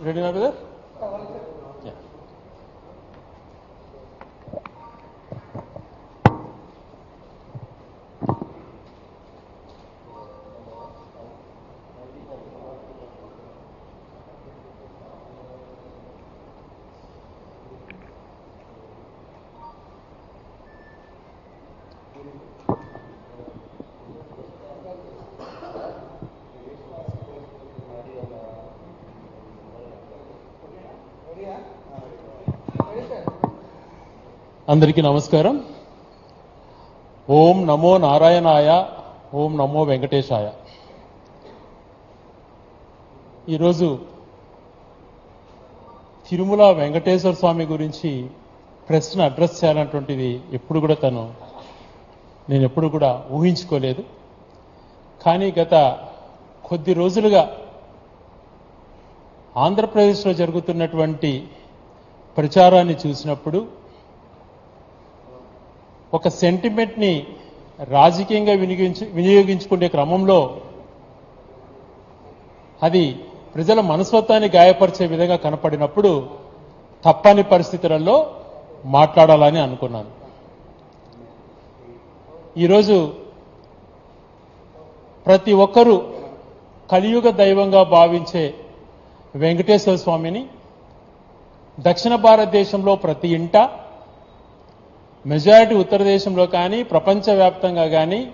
రెడీనా బ్రదర్ అందరికీ నమస్కారం. ఓం నమో నారాయణాయ ఓం నమో వెంకటేశాయ. ఈరోజు తిరుమల వెంకటేశ్వర స్వామి గురించి ప్రశ్న అడ్రస్ చేయాలన్నటువంటిది ఎప్పుడు కూడా తను నేను ఎప్పుడు కూడా ఊహించుకోలేదు. కానీ గత కొద్ది రోజులుగా ఆంధ్రప్రదేశ్లో జరుగుతున్నటువంటి ప్రచారాన్ని చూసినప్పుడు ఒక సెంటిమెంట్ని రాజకీయంగా వినియోగించు వినియోగించుకునే క్రమంలో అది ప్రజల మనస్తత్వాన్ని గాయపరిచే విధంగా కనపడినప్పుడు తప్పని పరిస్థితులలో మాట్లాడాలని అనుకున్నాను. ఈరోజు ప్రతి ఒక్కరూ కలియుగ దైవంగా భావించే వెంకటేశ్వర స్వామిని దక్షిణ భారతదేశంలో ప్రతి ఇంట మెజారిటీ ఉత్తర దేశంలో కానీ ప్రపంచవ్యాప్తంగా కానీ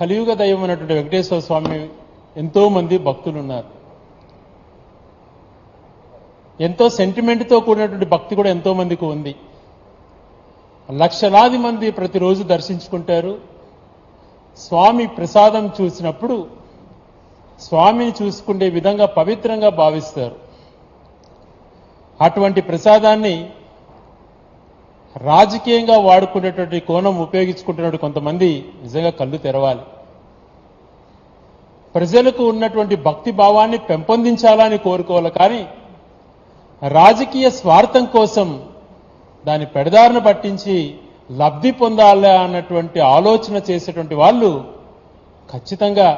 కలియుగ దైవం అయినటువంటి వెంకటేశ్వర స్వామి ఎంతో మంది భక్తులు ఉన్నారు ఎంతో సెంటిమెంట్తో కూడినటువంటి భక్తి కూడా ఎంతో మందికి ఉంది. లక్షలాది మంది ప్రతిరోజు దర్శించుకుంటారు. స్వామి ప్రసాదం చూసినప్పుడు స్వామిని చూసుకునే విధంగా పవిత్రంగా భావిస్తారు. అటువంటి ప్రసాదాన్ని రాజకీయంగా వాడుకునేటువంటి కోణం ఉపయోగించుకుంటున్నటువంటి కొంతమంది నిజంగా కళ్ళు తెరవాలి. ప్రజలకు ఉన్నటువంటి భక్తి భావాన్ని పెంపొందించాలని కోరుకోవాలి కానీ రాజకీయ స్వార్థం కోసం దాని పెడదారిన పట్టించి లబ్ధి పొందాలి అన్నటువంటి ఆలోచన చేసేటువంటి వాళ్ళు ఖచ్చితంగా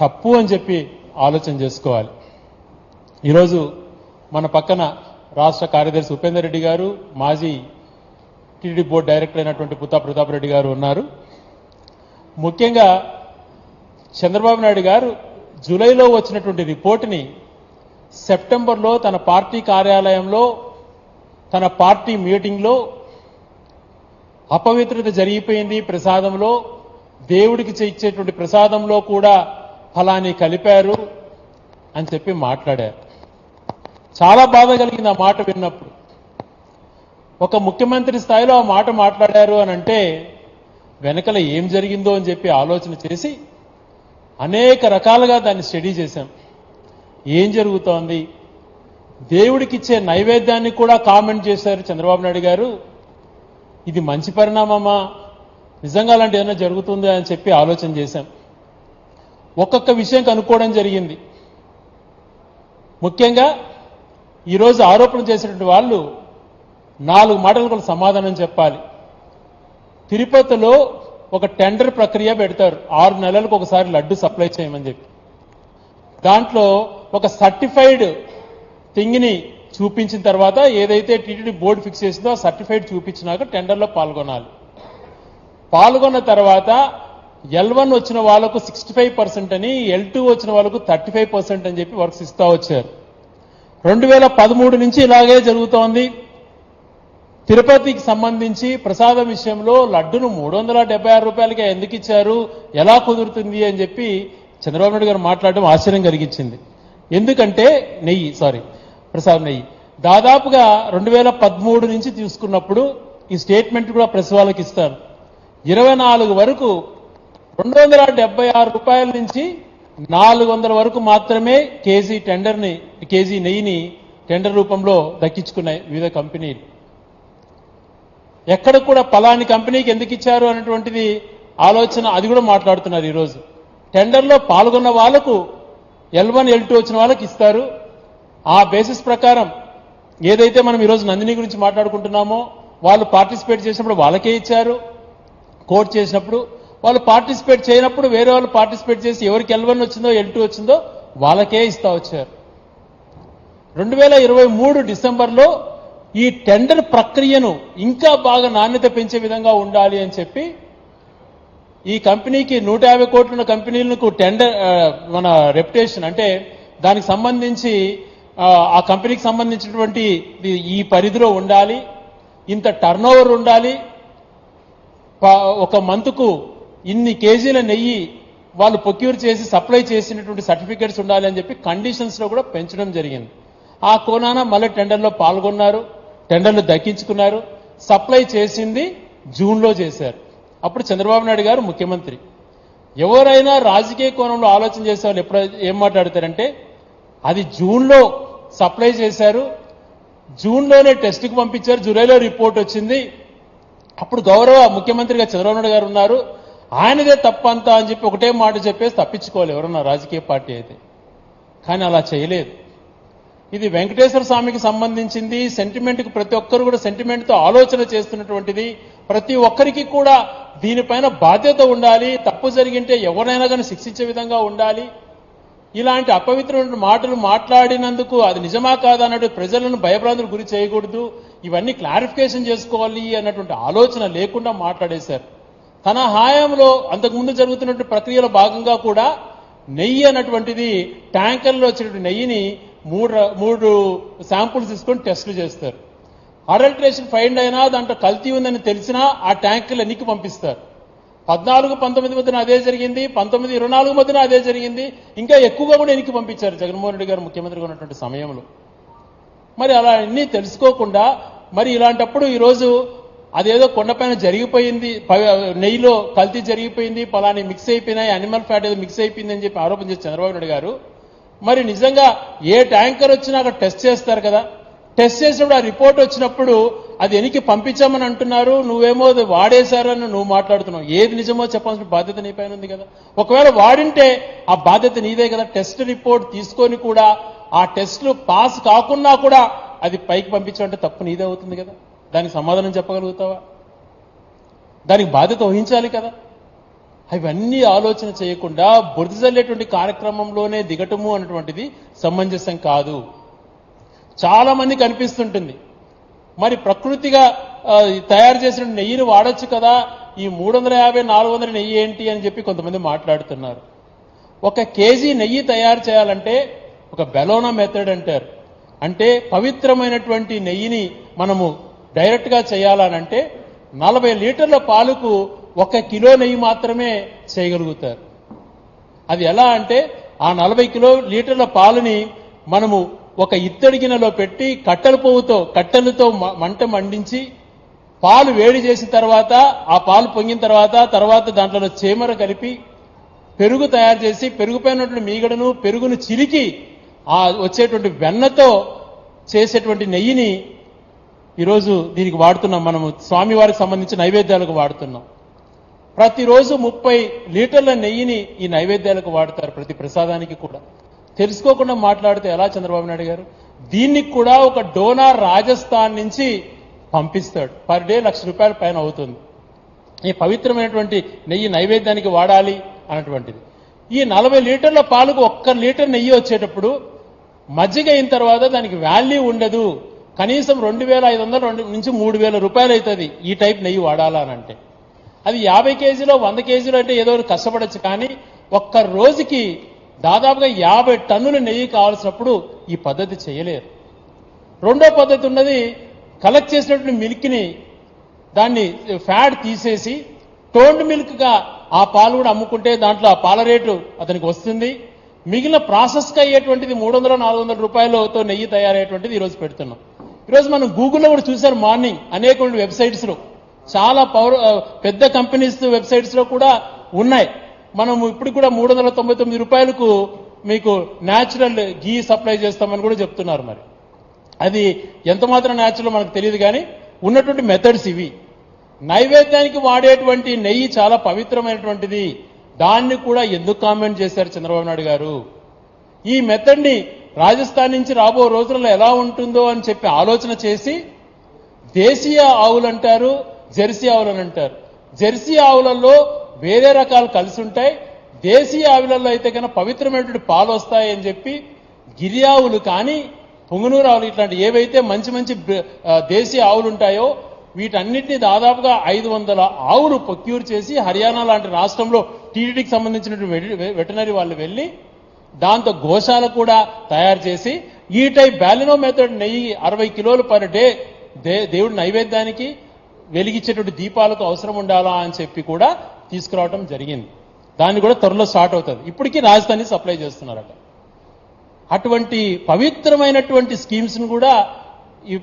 తప్పు అని చెప్పి ఆలోచన చేసుకోవాలి. ఈరోజు మన పక్కన రాష్ట్ర కార్యదర్శి ఉపేందర్ రెడ్డి గారు మాజీ టీడీ బోర్డు డైరెక్టర్ అయినటువంటి పుతా ప్రతాప్ రెడ్డి గారు ఉన్నారు. ముఖ్యంగా చంద్రబాబు నాయుడు గారు జూలైలో వచ్చినటువంటి రిపోర్ట్ని సెప్టెంబర్లో తన పార్టీ కార్యాలయంలో తన పార్టీ మీటింగ్లో అపవిత్రత జరిగిపోయింది ప్రసాదంలో. దేవుడికి ఇచ్చేటువంటి ప్రసాదంలో కూడా ఫలాన్ని కలిపారు అని చెప్పి మాట్లాడారు. చాలా బాధ కలిగింది ఆ మాట విన్నప్పుడు. ఒక ముఖ్యమంత్రి స్థాయిలో ఆ మాట మాట్లాడారు అని అంటే వెనకల ఏం జరిగిందో అని చెప్పి ఆలోచన చేసి అనేక రకాలుగా దాన్ని స్టడీ చేశాం. ఏం జరుగుతోంది? దేవుడికి ఇచ్చే నైవేద్యాన్ని కూడా కామెంట్ చేశారు చంద్రబాబు నాయుడు గారు. ఇది మంచి పరిణామమా? నిజంగా అలాంటి ఏదైనా జరుగుతుందా అని చెప్పి ఆలోచన చేశాం. ఒక్కొక్క విషయం కనుక్కోవడం జరిగింది. ముఖ్యంగా ఈరోజు ఆరోపణ చేసినటువంటి వాళ్ళు నాలుగు మాటలు కూడా సమాధానం చెప్పాలి. తిరుపతిలో ఒక టెండర్ ప్రక్రియ పెడతారు. ఆరు నెలలకు ఒకసారి లడ్డు సప్లై చేయమని చెప్పి. దాంట్లో ఒక సర్టిఫైడ్ థింగ్ని చూపించిన తర్వాత ఏదైతే టీటీడీ బోర్డు ఫిక్స్ చేసిందో ఆ సర్టిఫైడ్ చూపించినాక టెండర్లో పాల్గొనాలి. పాల్గొన్న తర్వాత ఎల్ వన్ వచ్చిన వాళ్ళకు సిక్స్టీ ఫైవ్ పర్సెంట్ అని ఎల్ టూ వచ్చిన వాళ్ళకు థర్టీ ఫైవ్ పర్సెంట్ అని చెప్పి వర్క్స్ ఇస్తా వచ్చారు. రెండు వేల పదమూడు నుంచి ఇలాగే జరుగుతోంది. తిరుపతికి సంబంధించి ప్రసాదం విషయంలో లడ్డును మూడు వందల డెబ్బై ఆరు రూపాయలకే ఎందుకు ఇచ్చారు? ఎలా కుదురుతుంది అని చెప్పి చంద్రబాబు నాయుడు గారు మాట్లాడడం ఆశ్చర్యం కలిగించింది. ఎందుకంటే నెయ్యి సారీ ప్రసాదం నెయ్యి. దాదాపుగా రెండు వేల పదమూడు నుంచి తీసుకున్నప్పుడు ఈ స్టేట్మెంట్ కూడా ప్రెస్ వాళ్ళకి ఇస్తారు. ఇరవై నాలుగు వరకు రెండు వందల డెబ్బై ఆరు రూపాయల నుంచి నాలుగు వందల వరకు మాత్రమే కేజీ టెండర్ని కేజీ నెయ్యిని టెండర్ రూపంలో దక్కించుకున్నాయి వివిధ కంపెనీలు. ఎక్కడ కూడా పలాని కంపెనీకి ఎందుకు ఇచ్చారు అనేటువంటిది ఆలోచన అది కూడా మాట్లాడుతున్నారు ఈరోజు. టెండర్లో పాల్గొన్న వాళ్ళకు ఎల్ వన్ ఎల్ టూ వచ్చిన వాళ్ళకి ఇస్తారు. ఆ బేసిస్ ప్రకారం ఏదైతే మనం ఈరోజు నందిని గురించి మాట్లాడుకుంటున్నామో వాళ్ళు పార్టిసిపేట్ చేసినప్పుడు వాళ్ళకే ఇచ్చారు. కోట్ చేసినప్పుడు వాళ్ళు పార్టిసిపేట్ చేయనప్పుడు వేరే వాళ్ళు పార్టిసిపేట్ చేసి ఎవరికి ఎల్ వన్ వచ్చిందో ఎల్ టూ వచ్చిందో వాళ్ళకే ఇస్తా వచ్చారు. రెండు వేల ఇరవై మూడు డిసెంబర్లో ఈ టెండర్ ప్రక్రియను ఇంకా బాగా నాణ్యత పెంచే విధంగా ఉండాలి అని చెప్పి ఈ కంపెనీకి నూట యాభై కోట్ల కంపెనీలకు టెండర్ మన రెప్యుటేషన్ అంటే దానికి సంబంధించి ఆ, కంపెనీకి సంబంధించినటువంటి ఈ- పరిధిలో ఉండాలి ఇంత టర్న్ ఉండాలి ఒక మంత్కు ఇన్ని కేజీల నెయ్యి వాళ్ళు ప్రొక్యూర్ చేసి సప్లై చేసినటువంటి సర్టిఫికేట్స్ ఉండాలి అని చెప్పి కండిషన్స్లో కూడా పెంచడం జరిగింది. ఆ కోణాన మళ్ళీ టెండర్లో పాల్గొన్నారు. టెండర్లు దక్కించుకున్నారు. సప్లై చేసింది జూన్లో చేశారు. అప్పుడు చంద్రబాబు నాయుడు గారు ముఖ్యమంత్రి. ఎవరైనా రాజకీయ కోణంలో ఆలోచన చేసే వాళ్ళు ఎప్పుడు ఏం మాట్లాడతారంటే అది జూన్లో సప్లై చేశారు. జూన్లోనే టెస్ట్కి పంపించారు. జూలైలో రిపోర్ట్ వచ్చింది. అప్పుడు గౌరవ ముఖ్యమంత్రిగా చంద్రబాబు నాయుడు గారు ఉన్నారు. ఆయనదే తప్పంతా అని చెప్పి ఒకటే మాట చెప్పేసి తప్పించుకోవాలి ఎవరన్నా రాజకీయ పార్టీ అయితే. కానీ అలా చేయలేదు. ఇది వెంకటేశ్వర స్వామికి సంబంధించింది సెంటిమెంట్కి ప్రతి ఒక్కరు కూడా సెంటిమెంట్తో ఆలోచన చేస్తున్నటువంటిది. ప్రతి ఒక్కరికి కూడా దీనిపైన బాధ్యత ఉండాలి తప్పు జరిగింటే ఎవరైనా కానీ శిక్షించే విధంగా ఉండాలి. ఇలాంటి అపవిత్రమైన మాటలు మాట్లాడినందుకు అది నిజమా కాదా అన్నట్టు ప్రజలను భయభ్రాంతులు గురి చేయకూడదు. ఇవన్నీ క్లారిఫికేషన్ చేసుకోవాలి అన్నటువంటి ఆలోచన లేకుండా మాట్లాడేశారు. తన హాయంలో అంతకుముందు జరుగుతున్నటువంటి ప్రక్రియలో భాగంగా కూడా నెయ్యి అన్నటువంటిది ట్యాంకర్లో వచ్చినటువంటి నెయ్యిని మూడు మూడు శాంపుల్స్ తీసుకొని టెస్టులు చేస్తారు. అడల్ట్రేషన్ ఫైండ్ అయినా దాంట్లో కల్తీ ఉందని తెలిసినా ఆ ట్యాంకులు ఎన్నికి పంపిస్తారు. పద్నాలుగు పంతొమ్మిది మధ్యన అదే జరిగింది పంతొమ్మిది ఇరవై నాలుగు మధ్యన అదే జరిగింది ఇంకా ఎక్కువగా కూడా ఎన్నికి పంపించారు జగన్మోహన్ రెడ్డి గారు ముఖ్యమంత్రిగా ఉన్నటువంటి సమయంలో. మరి అలా అన్నీ తెలుసుకోకుండా మరి ఇలాంటప్పుడు ఈరోజు అదేదో కొండపైన జరిగిపోయింది ప- నెయ్యిలో కల్తీ జరిగిపోయింది పలాని మిక్స్ అయిపోయినాయి అనిమల్ ఫ్యాట్ ఏదో మిక్స్ అయిపోయింది అని చెప్పి ఆరోపణ చేసి చంద్రబాబు నాయుడు గారు. మరి నిజంగా ఏ ట్యాంకర్ వచ్చినా అక్కడ టెస్ట్ చేస్తారు కదా? టెస్ట్ చేసినప్పుడు ఆ రిపోర్ట్ వచ్చినప్పుడు అది ఎనికి పంపించామని అంటున్నారు. నువ్వేమో అది వాడేశారని నువ్వు మాట్లాడుతున్నావు. ఏది నిజమో చెప్పాల్సిన బాధ్యత నీ పైన ఉంది కదా? ఒకవేళ వాడింటే ఆ బాధ్యత నీదే కదా. టెస్ట్ రిపోర్ట్ తీసుకొని కూడా ఆ టెస్ట్లు పాస్ కాకున్నా కూడా అది పైకి పంపించాలంటే తప్పు నీదే అవుతుంది కదా? దానికి సమాధానం చెప్పగలుగుతావా? దానికి బాధ్యత వహించాలి కదా? అవన్నీ ఆలోచన చేయకుండా బురదజల్లేటువంటి కార్యక్రమంలోనే దిగటము అన్నటువంటిది సమంజసం కాదు. చాలా మంది కనిపిస్తుంటుంది మరి ప్రకృతిగా తయారు చేసిన నెయ్యిని వాడొచ్చు కదా ఈ మూడు వందల యాభై నాలుగు వందల నెయ్యి ఏంటి అని చెప్పి కొంతమంది మాట్లాడుతున్నారు. ఒక కేజీ నెయ్యి తయారు చేయాలంటే ఒక బెలోనా మెథడ్ అంటారు. అంటే పవిత్రమైనటువంటి నెయ్యిని మనము డైరెక్ట్గా చేయాలనంటే నలభై లీటర్ల పాలకు ఒక కిలో నెయ్యి మాత్రమే చేయగలుగుతారు. అది ఎలా అంటే ఆ నలభై కిలో లీటర్ల పాలని మనము ఒక ఇత్తడి గిన్నెలో పెట్టి కట్టెల పువ్వుతో కట్టెలతో మంట మండించి పాలు వేడి చేసిన తర్వాత ఆ పాలు పొంగిన తర్వాత తర్వాత దాంట్లో చేమర కలిపి పెరుగు తయారు చేసి పెరుగుపైనటువంటి మీగడను పెరుగును చిలికి ఆ వచ్చేటువంటి వెన్నతో చేసేటువంటి నెయ్యిని ఈరోజు దీనికి వాడుతున్నాం మనము. స్వామివారికి సంబంధించిన నైవేద్యాలకు వాడుతున్నాం. ప్రతిరోజు ముప్పై లీటర్ల నెయ్యిని ఈ నైవేద్యాలకు వాడతారు ప్రతి ప్రసాదానికి కూడా. తెలుసుకోకుండా మాట్లాడితే ఎలా చంద్రబాబు నాయుడు గారు? దీనికి కూడా ఒక డోనార్ రాజస్థాన్ నుంచి పంపిస్తాడు. పర్ డే లక్ష రూపాయల పైన అవుతుంది. ఈ పవిత్రమైనటువంటి నెయ్యి నైవేద్యానికి వాడాలి అన్నటువంటిది. ఈ నలభై లీటర్ల పాలకు ఒక్క లీటర్ నెయ్యి వచ్చేటప్పుడు మజ్జిగ అయిన తర్వాత దానికి వాల్యూ ఉండదు. కనీసం రెండు వేల ఐదు వందల రెండు నుంచి మూడు వేల రూపాయలు అవుతుంది ఈ టైప్ నెయ్యి వాడాలా అని అంటే. అది యాభై కేజీలో వంద కేజీలు అంటే ఏదో ఒకటి కష్టపడచ్చు కానీ ఒక్క రోజుకి దాదాపుగా యాభై టన్నుల నెయ్యి కావాల్సినప్పుడు ఈ పద్ధతి చేయలేరు. రెండో పద్ధతి ఉన్నది కలెక్ట్ చేసినటువంటి మిల్క్ని దాన్ని ఫ్యాట్ తీసేసి టోన్డ్ మిల్క్గా ఆ పాలు కూడా అమ్ముకుంటే దాంట్లో ఆ పాల రేటు అతనికి వస్తుంది. మిగిలిన ప్రాసెస్గా అయ్యేటువంటిది మూడు వందల నాలుగు వందల రూపాయలతో నెయ్యి తయారయ్యేటువంటిది ఈరోజు పెడుతున్నాం. ఈరోజు మనం గూగుల్లో కూడా చూశారు మార్నింగ్ అనేక వెబ్సైట్స్లో. చాలా పవర్ పెద్ద కంపెనీస్ వెబ్సైట్స్లో కూడా ఉన్నాయి. మనం ఇప్పుడు కూడా మూడు వందల తొంభై తొమ్మిది రూపాయలకు మీకు న్యాచురల్ గీ సప్లై చేస్తామని కూడా చెప్తున్నారు మరి. అది ఎంత మాత్రం న్యాచురల్ మనకు తెలియదు కానీ ఉన్నటువంటి మెథడ్స్ ఇవి. నైవేద్యానికి వాడేటువంటి నెయ్యి చాలా పవిత్రమైనటువంటిది. దాన్ని కూడా ఎందుకు కామెంట్ చేశారు చంద్రబాబు నాయుడు గారు? ఈ మెథడ్ని రాజస్థాన్ నుంచి రాబో రోజుల్లో ఎలా ఉంటుందో అని చెప్పి ఆలోచన చేసి దేశీయ ఆవులు అంటారు జెర్సీ ఆవులు అని అంటారు. జెర్సీ ఆవులలో వేరే రకాలు కలిసి ఉంటాయి. దేశీయ ఆవులలో అయితే కనుక పవిత్రమైనటువంటి పాలు వస్తాయని చెప్పి గిరి ఆవులు కానీ పొంగునూరు ఆవులు ఇట్లాంటి ఏవైతే మంచి మంచి దేశీయ ఆవులు ఉంటాయో వీటన్నిటిని దాదాపుగా ఐదు వందల ఆవులు ప్రొక్యూర్ చేసి హర్యానా లాంటి రాష్ట్రంలో టీటీడీకి సంబంధించినటువంటి వెటనరీ వాళ్ళు వెళ్ళి దాంతో గోశాల కూడా తయారు చేసి ఈ టైప్ బ్యాలినో మెథడ్ నెయ్యి అరవై కిలోలు పర్ డే దే దేవుడి నైవేద్యానికి వెలిగించేటువంటి దీపాలకు అవసరం ఉండాలా అని చెప్పి కూడా తీసుకురావడం జరిగింది. దాన్ని కూడా త్వరలో స్టార్ట్ అవుతుంది. ఇప్పటికీ రాజధాని సప్లై చేస్తున్నారట. అటువంటి పవిత్రమైనటువంటి స్కీమ్స్ను కూడా ఈ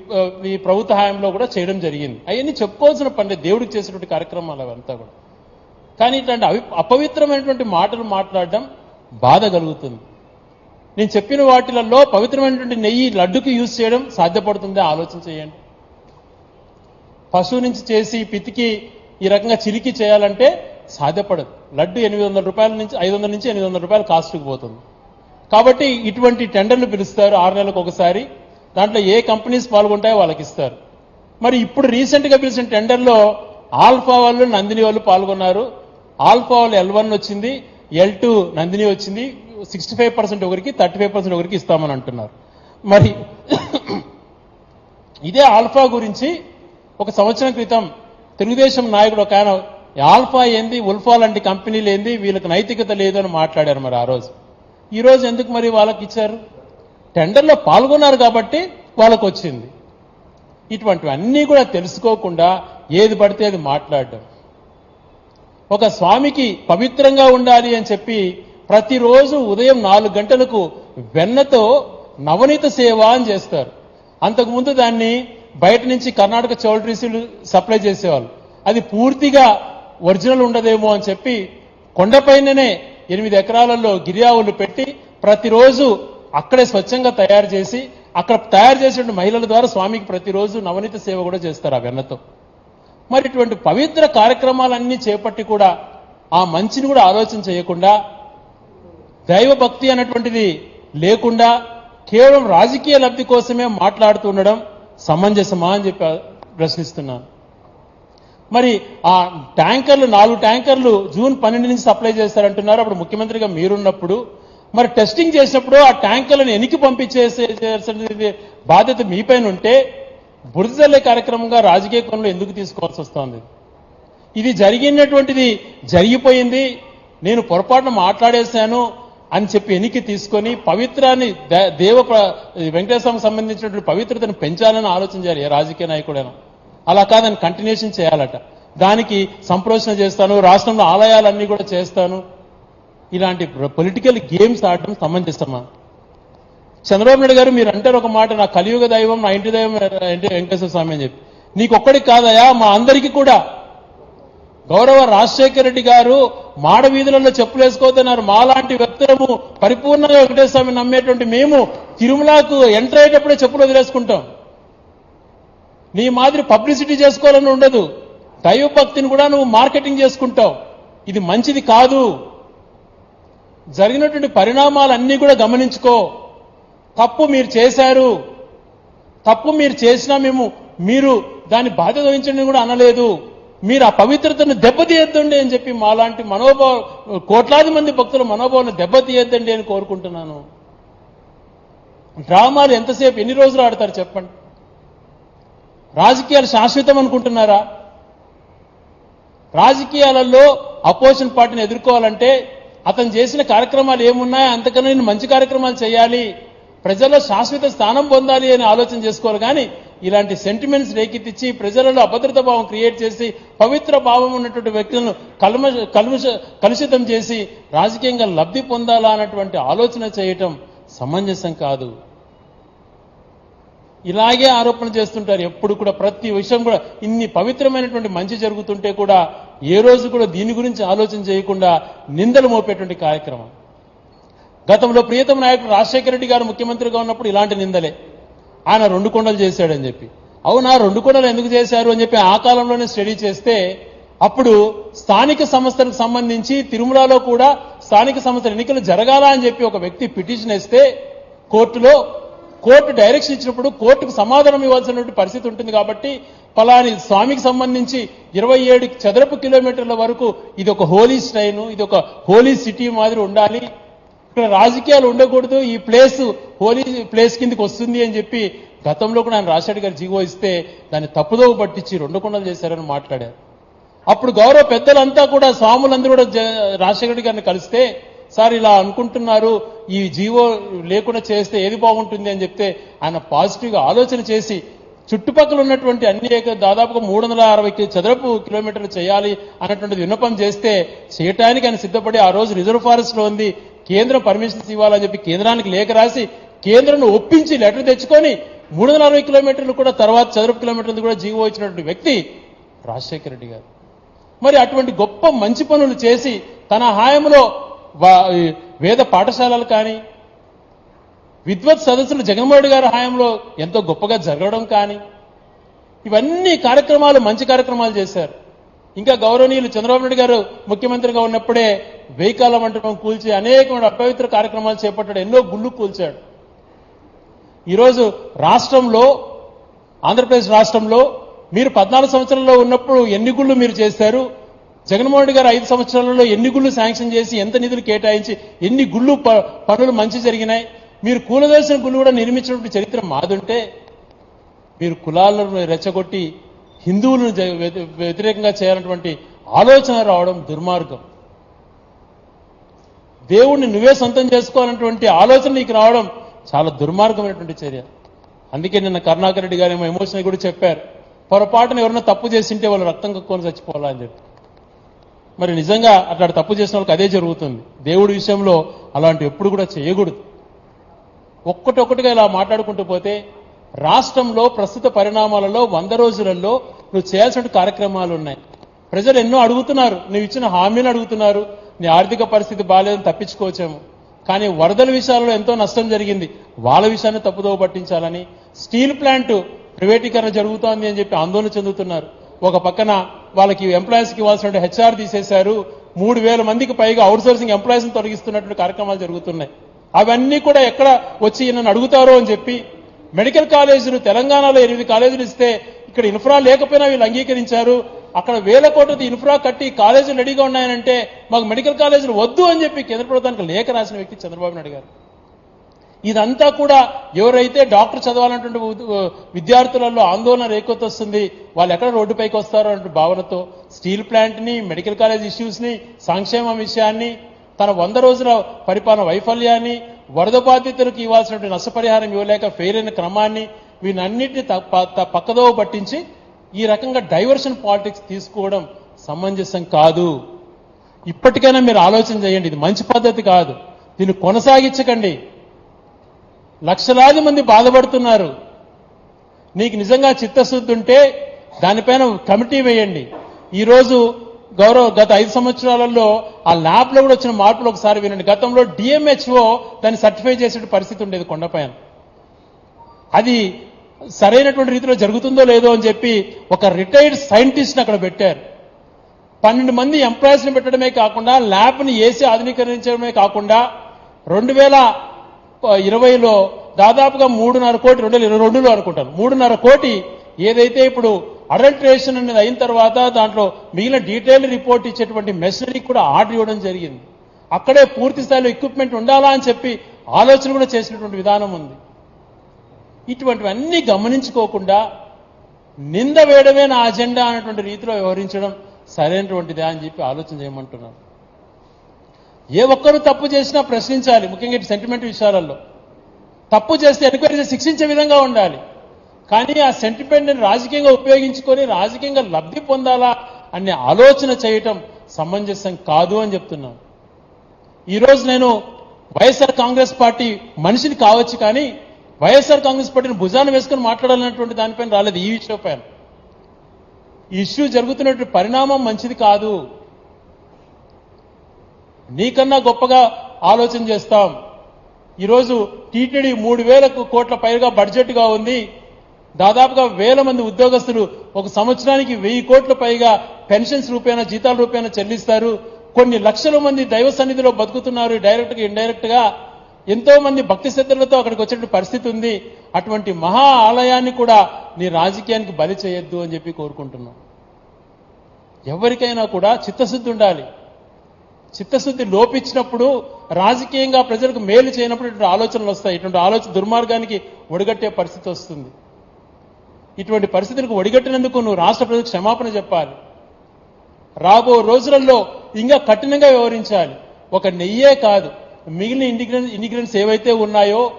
ఈ ప్రభుత్వ హయాంలో కూడా చేయడం జరిగింది. అవన్నీ చెప్పుకోవాల్సిన పని దేవుడికి చేసినటువంటి కార్యక్రమాలు అవంతా కూడా. కానీ ఇట్లాంటి అవి అపవిత్రమైనటువంటి మాటలు మాట్లాడడం బాధ కలుగుతుంది. నేను చెప్పిన వాటిలలో పవిత్రమైనటువంటి నెయ్యి లడ్డుకి యూజ్ చేయడం సాధ్యపడుతుంది? ఆలోచన చేయండి. పశువు నుంచి చేసి పితికి ఈ రకంగా చిలికి చేయాలంటే సాధ్యపడదు. లడ్డు ఎనిమిది వందల రూపాయల నుంచి ఐదు వందల నుంచి ఎనిమిది వందల రూపాయలు కాస్ట్కి పోతుంది. కాబట్టి ఇటువంటి టెండర్లు పిలుస్తారు ఆరు నెలలకు ఒకసారి. దాంట్లో ఏ కంపెనీస్ పాల్గొంటాయో వాళ్ళకి ఇస్తారు. మరి ఇప్పుడు రీసెంట్గా పిలిచిన టెండర్లో ఆల్ఫా వాళ్ళు నందిని వాళ్ళు పాల్గొన్నారు. ఆల్ఫా వాళ్ళు ఎల్ వన్ వచ్చింది ఎల్ టూ నందిని వచ్చింది. సిక్స్టీ ఫైవ్ పర్సెంట్ ఒకరికి థర్టీ ఫైవ్ పర్సెంట్ ఒకరికి ఇస్తామని అంటున్నారు. మరి ఇదే ఆల్ఫా గురించి ఒక సంవత్సరం క్రితం తెలుగుదేశం నాయకుడు ఒక ఆయన ఆల్ఫా ఏంది ఉల్ఫా లాంటి కంపెనీలు ఏంది వీళ్ళకి నైతికత లేదు అని మాట్లాడారు మరి ఆ రోజు. ఈ రోజు ఎందుకు మరి వాళ్ళకి ఇచ్చారు? టెండర్లో పాల్గొన్నారు కాబట్టి వాళ్ళకు వచ్చింది. ఇటువంటివన్నీ కూడా తెలుసుకోకుండా ఏది పడితే అది మాట్లాడడం. ఒక స్వామికి పవిత్రంగా ఉండాలి అని చెప్పి ప్రతిరోజు ఉదయం నాలుగు గంటలకు వెన్నతో నవనీత సేవ అని చేస్తారు. అంతకుముందు దాన్ని బయట నుంచి కర్ణాటక చౌల్ట్రీసులు సప్లై చేసేవాళ్ళు. అది పూర్తిగా ఒరిజినల్ ఉండదేమో అని చెప్పి కొండపైననే ఎనిమిది ఎకరాలలో గిరియావులు పెట్టి ప్రతిరోజు అక్కడే స్వచ్ఛంగా తయారు చేసి అక్కడ తయారు చేసిన మహిళల ద్వారా స్వామికి ప్రతిరోజు నవనీత సేవ కూడా చేస్తారు ఆ వెన్నతో. మరి ఇటువంటి పవిత్ర కార్యక్రమాలన్నీ చేపట్టి కూడా ఆ మంచిని కూడా ఆలోచన చేయకుండా దైవ భక్తి అన్నటువంటిది లేకుండా కేవలం రాజకీయ లబ్ధి కోసమే మాట్లాడుతూ ఉండడం సమంజసమా అని చెప్పి ప్రశ్నిస్తున్నాను మరి ఆ ట్యాంకర్లు నాలుగు ట్యాంకర్లు జూన్ పన్నెండు నుంచి సప్లై చేస్తారంటున్నారు. అప్పుడు ముఖ్యమంత్రిగా మీరున్నప్పుడు. మరి టెస్టింగ్ చేసినప్పుడు ఆ ట్యాంకర్లను ఎనికి పంపించేసే బాధ్యత మీపైన ఉంటే బురదల్లే కార్యక్రమంగా రాజకీయ కోణంలో ఎందుకు తీసుకోవాల్సి వస్తోంది? ఇది జరిగినటువంటిది జరిగిపోయింది. నేను పొరపాటున మాట్లాడేశాను. అని చెప్పి ఎనికి తీసుకొని పవిత్రాన్ని దే- దేవ వెంకటేశ్వరం సంబంధించినటువంటి పవిత్రతను పెంచాలని ఆలోచన చేయాలి ఏ రాజకీయ నాయకుడైనా. అలా కాదని కంటిన్యూషన్ చేయాలట. దానికి సంప్రోషణ చేస్తాను రాష్ట్రంలో ఆలయాలన్నీ కూడా చేస్తాను. ఇలాంటి పొలిటికల్ గేమ్స్ ఆడటం సమంజసమా చంద్రబాబు నాయుడు గారు మీరు అంటారు ఒక మాట నా కలియుగ దైవం నా ఇంటి దైవం అంటే వెంకటేశ్వర స్వామి అని చెప్పి. నీకొక్కడికి కాదయా మా అందరికీ కూడా గౌరవ రాజశేఖర రెడ్డి గారు మాడ వీధులలో చెప్పులు వేసుకోవద్దన్నారు మాలాంటి వ్యక్తులము పరిపూర్ణంగా వెంకటేశ్వర నమ్మేటువంటి మేము తిరుమలకు ఎంటర్ అయ్యేటప్పుడే చెప్పులు వదిలేసుకుంటాం. నీ మాదిరి పబ్లిసిటీ చేసుకోవాలని ఉండదు. దైవ భక్తిని కూడా నువ్వు మార్కెటింగ్ చేసుకుంటావు. ఇది మంచిది కాదు. జరిగినటువంటి పరిణామాలన్నీ కూడా గమనించుకో. తప్పు మీరు చేశారు. తప్పు మీరు చేసినా మేము మీరు దాన్ని బాధ్యత వహించండి కూడా అనలేదు. మీరు ఆ పవిత్రతను దెబ్బతీయొద్దండి అని చెప్పి మాలాంటి మనోభావ కోట్లాది మంది భక్తుల మనోభావాన్ని దెబ్బతీయొద్దండి అని కోరుకుంటున్నాను. డ్రామాలు ఎంతసేపు ఎన్ని రోజులు ఆడతారు చెప్పండి? రాజకీయాలు శాశ్వతం అనుకుంటున్నారా? రాజకీయాలలో అపోజిషన్ పార్టీని ఎదుర్కోవాలంటే అతను చేసిన కార్యక్రమాలు ఏమున్నాయో అంతకన్నా నేను మంచి కార్యక్రమాలు చేయాలి. ప్రజల్లో శాశ్వత స్థానం పొందాలి అని ఆలోచన చేసుకోవాలి. కానీ ఇలాంటి సెంటిమెంట్స్ రేకెత్తించి ప్రజలలో అభద్రత భావం క్రియేట్ చేసి పవిత్ర భావం ఉన్నటువంటి వ్యక్తులను కల్మ కలుష కలుషితం చేసి రాజకీయంగా లబ్ధి పొందాలా అన్నటువంటి ఆలోచన చేయటం సమంజసం కాదు. ఇలాగే ఆరోపణ చేస్తుంటారు. ఎప్పుడు కూడా ప్రతి విషయం కూడా ఇన్ని పవిత్రమైనటువంటి మంచి జరుగుతుంటే కూడా ఏ రోజు కూడా దీని గురించి ఆలోచన చేయకుండా నిందలు మోపేటువంటి కార్యక్రమం. గతంలో ప్రియతమ నాయకుడు రాజశేఖర రెడ్డి గారు ముఖ్యమంత్రిగా ఉన్నప్పుడు ఇలాంటి నిందలే. ఆయన రెండు కొండలు చేశాడని చెప్పి. అవునా రెండు కొండలు ఎందుకు చేశారు అని చెప్పి ఆ కాలంలోనే స్టడీ చేస్తే అప్పుడు స్థానిక సంస్థలకు సంబంధించి తిరుమలలో కూడా స్థానిక సంస్థల ఎన్నికలు జరగాల అని చెప్పి ఒక వ్యక్తి పిటిషన్ వేస్తే కోర్టులో కోర్టు డైరెక్షన్ ఇచ్చినప్పుడు కోర్టుకు సమాధానం ఇవ్వాల్సినటువంటి పరిస్థితి ఉంటుంది కాబట్టి పలాని స్వామికి సంబంధించి ఇరవై ఏడు చదరపు కిలోమీటర్ల వరకు ఇది ఒక హోలీ స్టైన్ ఇది ఒక హోలీ సిటీ మాదిరి ఉండాలి. రాజకీయాలు ఉండకూడదు ఈ ప్లేస్ హోలీ ప్లేస్ కిందకి వస్తుంది అని చెప్పి గతంలో కూడా ఆయన రాజశేఖర్ గారు జీవో ఇస్తే దాన్ని తప్పుదోవ పట్టించి రెండు కొండలు చేశారని మాట్లాడారు. అప్పుడు గౌరవ పెద్దలంతా కూడా స్వాములందరూ కూడా జ- రాజశేఖర గారిని కలిస్తే సార్ ఇలా అనుకుంటున్నారు ఈ జీవో లేకుండా చేస్తే ఏది బాగుంటుంది? అని చెప్తే ఆయన పాజిటివ్గా ఆలోచన చేసి చుట్టుపక్కల ఉన్నటువంటి అన్ని దాదాపుగా మూడు వందల అరవై చదరపు కిలోమీటర్లు చేయాలి అన్నటువంటి విన్నపం చేస్తే చేయటానికి ఆయన సిద్ధపడి ఆ రోజు రిజర్వ్ ఫారెస్ట్లో ఉంది. కేంద్రం పర్మిషన్స్ ఇవ్వాలని చెప్పి కేంద్రానికి లేఖ రాసి కేంద్రం ఒప్పించి లెటర్ తెచ్చుకొని మూడు వందల అరవై కిలోమీటర్లు కూడా తర్వాత చదరపు కిలోమీటర్లు కూడా జీవో ఇచ్చినటువంటి వ్యక్తి రాజశేఖర రెడ్డి గారు. మరి అటువంటి గొప్ప మంచి పనులు చేసి తన హాయంలో వేద పాఠశాలలు కానీ విద్వత్ సదస్సులు జగన్మోహన్ గారి హాయంలో ఎంతో గొప్పగా జరగడం కానీ ఇవన్నీ కార్యక్రమాలు మంచి కార్యక్రమాలు చేశారు. ఇంకా గౌరవనీయులు చంద్రబాబు నాయుడు గారు ముఖ్యమంత్రిగా ఉన్నప్పుడే వెయ్యికాల మంటపం కూల్చి అనేకమైన అపవిత్ర కార్యక్రమాలు చేపట్టాడు ఎన్నో గుళ్ళు కూల్చాడు. ఈరోజు రాష్ట్రంలో ఆంధ్రప్రదేశ్ రాష్ట్రంలో మీరు పద్నాలుగు సంవత్సరాల్లో ఉన్నప్పుడు ఎన్ని గుళ్ళు మీరు చేశారు? జగన్మోహన్ రెడ్డి గారు ఐదు సంవత్సరాలలో ఎన్ని గుళ్ళు శాంక్షన్ చేసి ఎంత నిధులు కేటాయించి ఎన్ని గుళ్ళు ప- పనులు మంచి జరిగినాయి? మీరు కూలదోసిన గుళ్ళు కూడా నిర్మించినటువంటి చరిత్ర మాదుంటే మీరు కులాలను రెచ్చగొట్టి హిందువులను వ్యతిరేకంగా చేయాలన్నటువంటి ఆలోచన రావడం దుర్మార్గం. దేవుణ్ణి నువ్వే సొంతం చేసుకోవాలన్నటువంటి ఆలోచన నీకు రావడం చాలా దుర్మార్గమైనటువంటి చర్య. అందుకే నిన్న కరుణాకర్ రెడ్డి గారు ఏమో ఎమోషన్ కూడా చెప్పారు. పొరపాటున ఎవరైనా తప్పు చేసింటే వాళ్ళు రక్తం కక్కుని చచ్చిపోవాలని చెప్పి. మరి నిజంగా అట్లాంటి తప్పు చేసిన వాళ్ళకి అదే జరుగుతుంది. దేవుడి విషయంలో అలాంటి ఎప్పుడు కూడా చేయకూడదు. ఒక్కటొక్కటిగా ఇలా మాట్లాడుకుంటూ పోతే రాష్ట్రంలో ప్రస్తుత పరిణామాలలో వంద రోజులలో నువ్వు చేయాల్సిన కార్యక్రమాలు ఉన్నాయి. ప్రజలు ఎన్నో అడుగుతున్నారు నువ్వు ఇచ్చిన హామీలు అడుగుతున్నారు నీ ఆర్థిక పరిస్థితి బాగాలేదని తప్పించుకోవచ్చాము. కానీ వరదల విషయాల్లో ఎంతో నష్టం జరిగింది వాళ్ళ విషయాన్ని తప్పుదోవ పట్టించాలని స్టీల్ ప్లాంట్ ప్రైవేటీకరణ జరుగుతోంది అని చెప్పి ఆందోళన చెందుతున్నారు. ఒక పక్కన వాళ్ళకి ఎంప్లాయీస్కి ఇవ్వాల్సిన హెచ్ఆర్ తీసేశారు మూడు వేల మందికి పైగా అవుట్సోర్సింగ్ ఎంప్లాయీస్ని తొలగిస్తున్నటువంటి కార్యక్రమాలు జరుగుతున్నాయి. అవన్నీ కూడా ఎక్కడ వచ్చి నన్ను అడుగుతారో అని చెప్పి మెడికల్ కాలేజీలు తెలంగాణలో ఎనిమిది కాలేజీలు ఇస్తే ఇక్కడ ఇన్ఫ్రా లేకపోయినా వీళ్ళు అంగీకరించారు. అక్కడ వేల కోట్లది ఇన్ఫ్రా కట్టి కాలేజీలు రెడీగా ఉన్నాయనంటే మాకు మెడికల్ కాలేజీలు వద్దు అని చెప్పి కేంద్ర ప్రభుత్వానికి లేఖ రాసిన వ్యక్తి చంద్రబాబు నాయుడు గారు. ఇదంతా కూడా ఎవరైతే డాక్టర్ చదవాలన్నటువంటి విద్యార్థులలో ఆందోళన రేకొత్తొస్తుంది వాళ్ళు ఎక్కడ రోడ్డుపైకి వస్తారో అనే భావనతో స్టీల్ ప్లాంట్ని మెడికల్ కాలేజ్ ఇష్యూస్ని సంక్షేమ విషయాన్ని తన వంద రోజుల పరిపాలన వైఫల్యాన్ని వరద బాధితులకు ఇవ్వాల్సినటువంటి నష్టపరిహారం ఇవ్వలేక ఫెయిల్ అయిన క్రమాన్ని వీనన్నింటినీ త- ప- త- పక్కదోవ పట్టించి ఈ రకంగా డైవర్షన్ పాలిటిక్స్ తీసుకోవడం సమంజసం కాదు. ఇప్పటికైనా మీరు ఆలోచన చేయండి ఇది మంచి పద్ధతి కాదు. దీన్ని కొనసాగించకండి. లక్షలాది మంది బాధపడుతున్నారు. నీకు నిజంగా చిత్తశుద్ధి ఉంటే దానిపైన కమిటీ వేయండి. ఈరోజు గౌరవ గత ఐదు సంవత్సరాలలో ఆ ల్యాబ్లో కూడా వచ్చిన మార్పులు ఒకసారి వినండి. గతంలో డిఎంహెచ్ఓ దాన్ని సర్టిఫై చేసే పరిస్థితి ఉండేది కొండపైన. అది సరైనటువంటి రీతిలో జరుగుతుందో లేదో అని చెప్పి ఒక రిటైర్డ్ సైంటిస్ట్ అక్కడ పెట్టారు. పన్నెండు మంది ఎంప్లాయీస్ని పెట్టడమే కాకుండా ల్యాబ్ని ఏసీ ఆధునీకరించడమే కాకుండా రెండు వేల ఇరవైలో దాదాపుగా మూడున్నర కోటి రెండు వేల ఇరవై రెండులో అనుకుంటాను మూడున్నర కోటి ఏదైతే ఇప్పుడు అడల్ట్రేషన్ అనేది అయిన తర్వాత దాంట్లో మిగిలిన డీటెయిల్ రిపోర్ట్ ఇచ్చేటువంటి మెషినరీ కూడా ఆర్డర్ ఇవ్వడం జరిగింది. అక్కడే పూర్తి స్థాయిలో ఎక్విప్మెంట్ ఉండాలా అని చెప్పి ఆలోచన కూడా చేసినటువంటి విధానం ఉంది. ఇటువంటివన్నీ గమనించుకోకుండా నింద వేయడమే నా అజెండా అనేటువంటి రీతిలో వ్యవహరించడం సరైనటువంటిదే అని చెప్పి ఆలోచన చేయమంటున్నాను ఏ ఒక్కరు తప్పు చేసినా ప్రశ్నించాలి ముఖ్యంగా ఇటు సెంటిమెంట్ విషయాలలో. తప్పు చేస్తే ఎన్క్వైరీ శిక్షించే విధంగా ఉండాలి. కానీ ఆ సెంటిమెంట్ని రాజకీయంగా ఉపయోగించుకొని రాజకీయంగా లబ్ధి పొందాలా అనే ఆలోచన చేయటం సమంజసం కాదు అని చెప్తున్నాను ఈరోజు నేను వైఎస్ఆర్ కాంగ్రెస్ పార్టీ మనిషిని కావచ్చు కానీ వైఎస్ఆర్ కాంగ్రెస్ పార్టీని భుజాన వేసుకొని మాట్లాడాలన్నటువంటి దానిపైన రాలేదు ఈ విషయం పైన. ఈ ఇష్యూ జరుగుతున్నటువంటి పరిణామం మంచిది కాదు. నీకన్నా గొప్పగా ఆలోచన చేస్తాం. ఈరోజు టీటీడీ మూడు వేలకు కోట్ల పైగా బడ్జెట్గా ఉంది. దాదాపుగా వేల మంది ఉద్యోగస్తులు ఒక సంవత్సరానికి వెయ్యి కోట్ల పైగా పెన్షన్స్ రూపేణా జీతాల రూపేణా చెల్లిస్తారు. కొన్ని లక్షల మంది దైవ సన్నిధిలో బతుకుతున్నారు డైరెక్ట్గా ఇండైరెక్ట్గా ఎంతో మంది భక్తి శ్రద్ధలతో అక్కడికి వచ్చేటువంటి పరిస్థితి ఉంది. అటువంటి మహా ఆలయాన్ని కూడా నీ రాజకీయానికి బలి చేయొద్దు అని చెప్పి కోరుకుంటున్నాం. ఎవరికైనా కూడా చిత్తశుద్ధి ఉండాలి. చిత్తశుద్ధి లోపించినప్పుడు రాజకీయంగా ప్రజలకు మేలు చేయనప్పుడు ఇటువంటి ఆలోచనలు వస్తాయి. ఇటువంటి ఆలోచన దుర్మార్గానికి ఒడిగట్టే పరిస్థితి వస్తుంది. ఇటువంటి పరిస్థితులకు ఒడిగట్టినందుకు నువ్వు రాష్ట్ర ప్రజలకు క్షమాపణ చెప్పాలి. రాబో రోజులలో ఇంకా కఠినంగా వ్యవహరించాలి. ఒక నెయ్యే కాదు. మిగిలిన ఇండిగ్రెన్స్ ఇండిగ్రెంట్స్ ఏవైతే ఉన్నాయో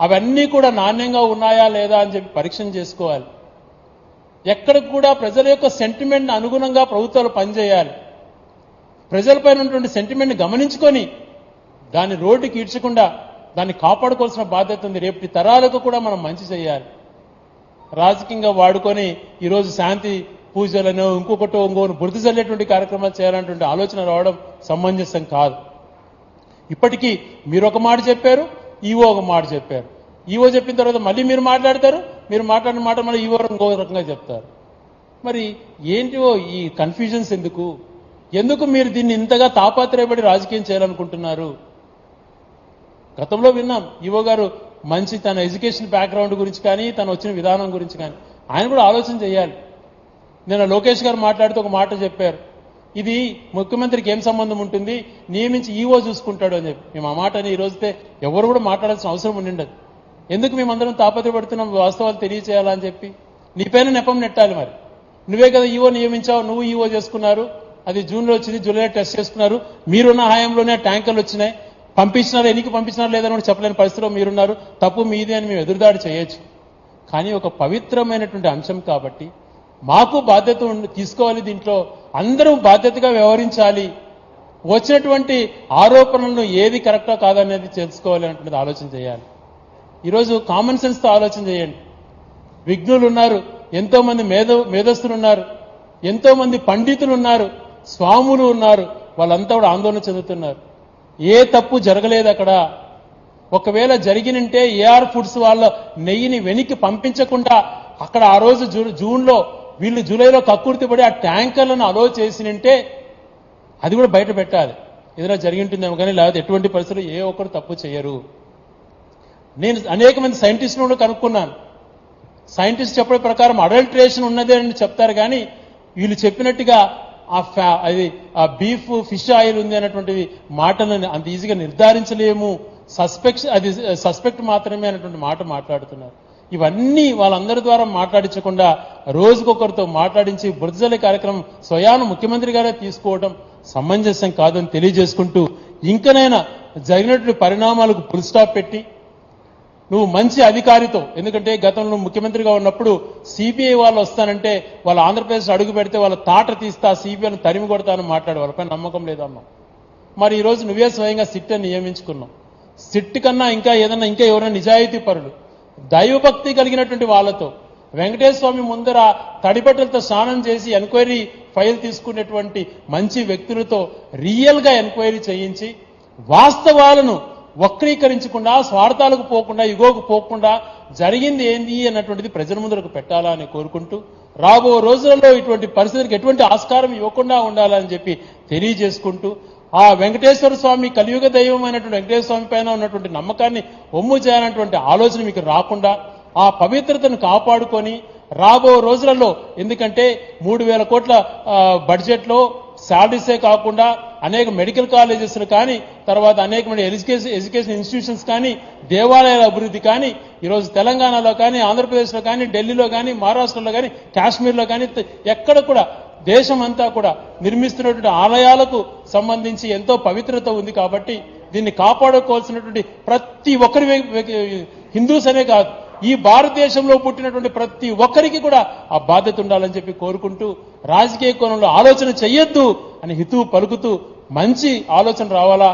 అవన్నీ కూడా నాణ్యంగా ఉన్నాయా లేదా అని చెప్పి పరీక్షణ చేసుకోవాలి. ఎక్కడికి కూడా ప్రజల యొక్క సెంటిమెంట్ అనుగుణంగా ప్రభుత్వాలు పనిచేయాలి. ప్రజలపైన ఉన్నటువంటి సెంటిమెంట్ గమనించుకొని దాన్ని రోడ్డుకి ఈడ్చకుండా దాన్ని కాపాడుకోవాల్సిన బాధ్యత ఉంది. రేపటి తరాలకు కూడా మనం మంచి చేయాలి. రాజకీయంగా వాడుకొని ఈరోజు శాంతి పూజలను ఇంకొకటో ఇంకోటి బురద చల్లేటువంటి కార్యక్రమాలు చేయాలన్నటువంటి ఆలోచన రావడం సమంజసం కాదు. ఇప్పటికీ మీరు ఒక మాట చెప్పారు ఈవో ఒక మాట చెప్పారు. ఈవో చెప్పిన తర్వాత మళ్ళీ మీరు మాట్లాడతారు మీరు మాట్లాడిన మాట మళ్ళీ ఈవో ఇంకో రకంగా చెప్తారు. మరి ఏంటివో ఈ కన్ఫ్యూజన్స్ ఎందుకు? ఎందుకు మీరు దీన్ని ఇంతగా తాపాత్రయపడి రాజకీయం చేయాలనుకుంటున్నారు? గతంలో విన్నాం ఈవో గారు మంచి తన ఎడ్యుకేషన్ బ్యాక్గ్రౌండ్ గురించి కానీ తను వచ్చిన విధానం గురించి కానీ. ఆయన కూడా ఆలోచన చేయాలి. నిన్న లోకేష్ గారు మాట్లాడుతూ ఒక మాట చెప్పారు. ఇది ముఖ్యమంత్రికి ఏం సంబంధం ఉంటుంది? నియమించి ఈవో చూసుకుంటాడు అని చెప్పి. మేము ఆ మాటని ఈ రోజుతే ఎవరు కూడా మాట్లాడాల్సిన అవసరం ఉండిండదు. ఎందుకు మేమందరం తాపత్రపడుతున్నాం వాస్తవాలు తెలియచేయాలని చెప్పి. నీ పైన నెపం నెట్టాలి మరి. నువ్వే కదా ఈవో నియమించావు నువ్వు ఈవో చేసుకున్నారు. అది జూన్లో వచ్చింది జూలైలో టెస్ట్ చేసుకున్నారు. మీరున్న హాయంలోనే ట్యాంకర్లు వచ్చినాయి. పంపించినారు ఎన్నికి పంపించినారు లేదని కూడా చెప్పలేని పరిస్థితిలో మీరున్నారు. తప్పు మీదే అని మేము ఎదురుదాడి చేయొచ్చు. కానీ ఒక పవిత్రమైనటువంటి అంశం కాబట్టి మాకు బాధ్యత తీసుకోవాలి దీంట్లో. అందరం బాధ్యతగా వ్యవహరించాలి. వచ్చినటువంటి ఆరోపణలను ఏది కరెక్టో కాదనేది తెలుసుకోవాలి అంటున్నది ఆలోచన చేయాలి. ఈరోజు కామన్ సెన్స్తో ఆలోచన చేయండి. విఘ్నులు ఉన్నారు ఎంతోమంది మేధో మేధ ఉన్నారు ఎంతోమంది పండితులు ఉన్నారు స్వాములు ఉన్నారు వాళ్ళంతా కూడా ఆందోళన చెందుతున్నారు. ఏ తప్పు జరగలేదు అక్కడ. ఒకవేళ జరిగినంటే ఏఆర్ ఫుడ్స్ వాళ్ళ నెయ్యిని వెనక్కి పంపించకుండా అక్కడ ఆ రోజు జూన్లో వీళ్ళు జూలైలో కక్కుర్తిపడి ఆ ట్యాంకర్లను అలో చేసినంటే అది కూడా బయట పెట్టాలి. ఏదైనా జరిగి ఉంటుందేమో కానీ లేకపోతే ఎటువంటి పరిస్థితులు ఏ ఒక్కరు తప్పు చేయరు. నేను అనేక మంది సైంటిస్టులు కూడా కనుక్కున్నాను. సైంటిస్ట్ చెప్పే ప్రకారం అడల్ట్రేషన్ ఉన్నదే అని చెప్తారు కానీ వీళ్ళు చెప్పినట్టుగా ఆ ఫ్యా అది ఆ బీఫ్ ఫిష్ ఆయిల్ ఉంది అన్నటువంటి మాటలను అంత ఈజీగా నిర్ధారించలేము. సస్పెక్ట్ అది సస్పెక్ట్ మాత్రమే అనేటువంటి మాట మాట్లాడుతున్నారు. ఇవన్నీ వాళ్ళందరి ద్వారా మాట్లాడించకుండా రోజుకొకరితో మాట్లాడించి బురదజల్లి కార్యక్రమం స్వయాన ముఖ్యమంత్రి గారే తీసుకోవడం సమంజసం కాదని తెలియజేసుకుంటూ ఇంకనైనా జరిగినటువంటి పరిణామాలకు ఫుల్ స్టాప్ పెట్టి నువ్వు మంచి అధికారితో ఎందుకంటే గతంలో ముఖ్యమంత్రిగా ఉన్నప్పుడు సిబిఐ వాళ్ళు వస్తానంటే వాళ్ళ ఆంధ్రప్రదేశ్ అడుగు పెడితే వాళ్ళ తాట తీస్తా సిబిఐను తరిమి కొడతాను మాట్లాడే వాళ్ళపై నమ్మకం లేదమ్మా. మరి ఈరోజు నువ్వే స్వయంగా సిట్ అని నియమించుకున్నావు. సిట్ కన్నా ఇంకా ఏదన్నా ఇంకా ఎవరైనా నిజాయితీ పరులు. దైవభక్తి కలిగినటువంటి వాళ్ళతో వెంకటేశ్వర స్వామి ముందర తడిబట్టలతో స్నానం చేసి ఎంక్వైరీ ఫైల్ తీసుకునేటువంటి మంచి వ్యక్తులతో రియల్గా ఎంక్వైరీ చేయించి వాస్తవాలను వక్రీకరించకుండా స్వార్థాలకు పోకుండా ఇగోకు పోకుండా జరిగింది ఏంది అన్నటువంటిది ప్రజల ముందరకు పెట్టాలా అని కోరుకుంటూ రాబో రోజులలో ఇటువంటి పరిస్థితులకు ఎటువంటి ఆస్కారం ఇవ్వకుండా ఉండాలని చెప్పి తెలియజేసుకుంటూ ఆ వెంకటేశ్వర స్వామి కలియుగ దైవమైనటువంటి వెంకటేశ్వర స్వామి పైన ఉన్నటువంటి నమ్మకాన్ని ఒమ్ము చేయాలన్నటువంటి ఆలోచన మీకు రాకుండా ఆ పవిత్రతను కాపాడుకొని రాబో రోజులలో ఎందుకంటే మూడు వేల కోట్ల బడ్జెట్లో శాలరీసే కాకుండా అనేక మెడికల్ కాలేజెస్ కానీ తర్వాత అనేకమైన ఎడ్యుకేషన్ ఎడ్యుకేషన్ ఇన్స్టిట్యూషన్స్ కానీ దేవాలయాల అభివృద్ధి కానీ ఈరోజు తెలంగాణలో కానీ ఆంధ్రప్రదేశ్లో కానీ ఢిల్లీలో కానీ మహారాష్ట్రలో కానీ కాశ్మీర్లో కానీ ఎక్కడ కూడా దేశం అంతా కూడా నిర్మిస్తున్నటువంటి ఆలయాలకు సంబంధించి ఎంతో పవిత్రత ఉంది కాబట్టి దీన్ని కాపాడుకోవాల్సినటువంటి ప్రతి ఒక్కరి హిందూస్ అనే కాదు ఈ భారతదేశంలో పుట్టినటువంటి ప్రతి ఒక్కరికి కూడా ఆ బాధ్యత ఉండాలని చెప్పి కోరుకుంటూ రాజకీయ కోణంలో ఆలోచన చెయ్యొద్దు అని హితువు పలుకుతూ మంచి ఆలోచన రావాలా?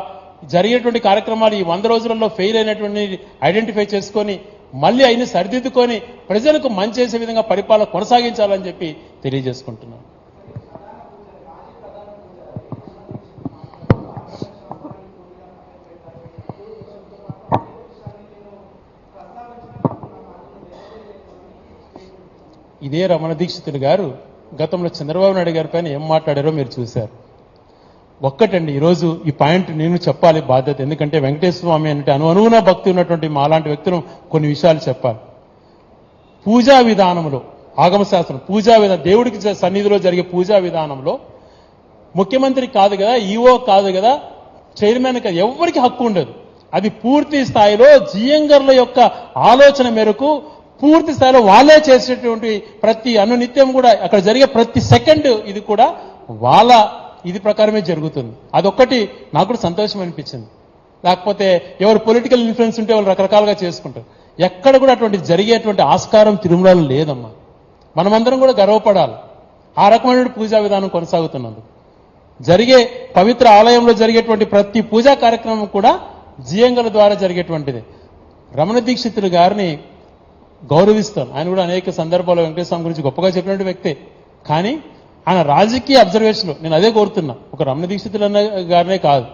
జరిగేటువంటి కార్యక్రమాలు ఈ వంద రోజులలో ఫెయిల్ అయినటువంటి ఐడెంటిఫై చేసుకొని మళ్ళీ అయిన సరిదిద్దుకొని ప్రజలకు మంచి చేసే విధంగా పరిపాలన కొనసాగించాలని చెప్పి తెలియజేసుకుంటున్నాను. ఇదే రమణ దీక్షితులు గారు గతంలో చంద్రబాబు నాయుడు గారి పైన ఏం మాట్లాడారో మీరు చూశారు. ఒక్కటండి ఈరోజు ఈ పాయింట్ నేను చెప్పాలి బాధ్యత. ఎందుకంటే వెంకటేశ్వర స్వామి అంటే అను అనుగుణ భక్తి ఉన్నటువంటి మాలాంటి వ్యక్తులు కొన్ని విషయాలు చెప్పాలి. పూజా విధానంలో ఆగమ శాస్త్రం పూజా విధానం దేవుడికి సన్నిధిలో జరిగే పూజా విధానంలో ముఖ్యమంత్రి కాదు కదా ఈఓ కాదు కదా చైర్మన్ కదా ఎవరికి హక్కు ఉండదు. అది పూర్తి స్థాయిలో జియంగర్ల యొక్క ఆలోచన మేరకు పూర్తి స్థాయిలో వాళ్ళే చేసేటువంటి ప్రతి అనునిత్యం కూడా అక్కడ జరిగే ప్రతి సెకండ్ ఇది కూడా వాళ్ళ ఇది ప్రకారమే జరుగుతుంది. అదొక్కటి నాకు కూడా సంతోషం అనిపించింది. లేకపోతే ఎవరు పొలిటికల్ ఇన్ఫ్లుయెన్స్ ఉంటే వాళ్ళు రకరకాలుగా చేసుకుంటారు. ఎక్కడ కూడా అటువంటి జరిగేటువంటి ఆస్కారం తిరుమలలో లేదమ్మా. మనమందరం కూడా గర్వపడాలి. ఆ రకమైన పూజా విధానం కొనసాగుతున్నందుకు. జరిగే పవిత్ర ఆలయంలో జరిగేటువంటి ప్రతి పూజా కార్యక్రమం కూడా జియంగల ద్వారా జరిగేటువంటిది. రమణ దీక్షితులు గారిని గౌరవిస్తాను ఆయన కూడా అనేక సందర్భాల్లో వెంకటేశ్వర గురించి గొప్పగా చెప్పినటువంటి వ్యక్తే. కానీ ఆయన రాజకీయ అబ్జర్వేషన్ నేను అదే కోరుతున్నా. ఒక రమణ దీక్షితులు అన్న గారినే కాదు.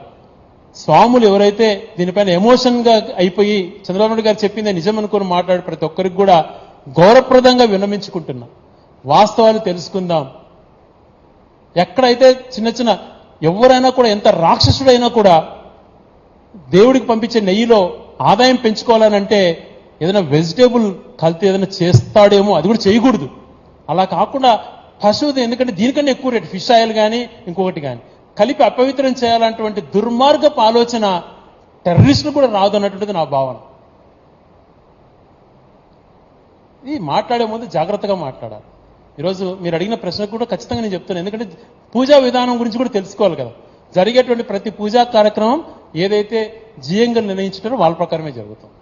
స్వాములు ఎవరైతే దీనిపైన ఎమోషన్గా అయిపోయి చంద్రబాబు నాయుడు గారు చెప్పిందే నిజం అనుకుని మాట్లాడే ప్రతి ఒక్కరికి కూడా గౌరవప్రదంగా విన్నమించుకుంటున్నా వాస్తవాలు తెలుసుకుందాం. ఎక్కడైతే చిన్న చిన్న ఎవరైనా కూడా ఎంత రాక్షసుడైనా కూడా దేవుడికి పంపించే నెయ్యిలో ఆదాయం పెంచుకోవాలనంటే ఏదైనా వెజిటేబుల్ కల్తీ ఏదైనా చేస్తాడేమో అది కూడా చేయకూడదు. అలా కాకుండా పశువుది ఎందుకంటే దీనికన్నా ఎక్కువ రేటు ఫిష్ ఆయిల్ కానీ ఇంకొకటి కానీ కలిపి అపవిత్రం చేయాలన్నటువంటి దుర్మార్గపు ఆలోచన టెర్రరిస్టులు కూడా రాదు అన్నటువంటిది నా భావన. ఇది మాట్లాడే ముందు జాగ్రత్తగా మాట్లాడాలి. ఈరోజు మీరు అడిగిన ప్రశ్నకు కూడా ఖచ్చితంగా నేను చెప్తాను ఎందుకంటే పూజా విధానం గురించి కూడా తెలుసుకోవాలి కదా. జరిగేటువంటి ప్రతి పూజా కార్యక్రమం ఏదైతే జీయంగా నిర్ణయించుంటారో వాళ్ళ ప్రకారమే జరుగుతుంది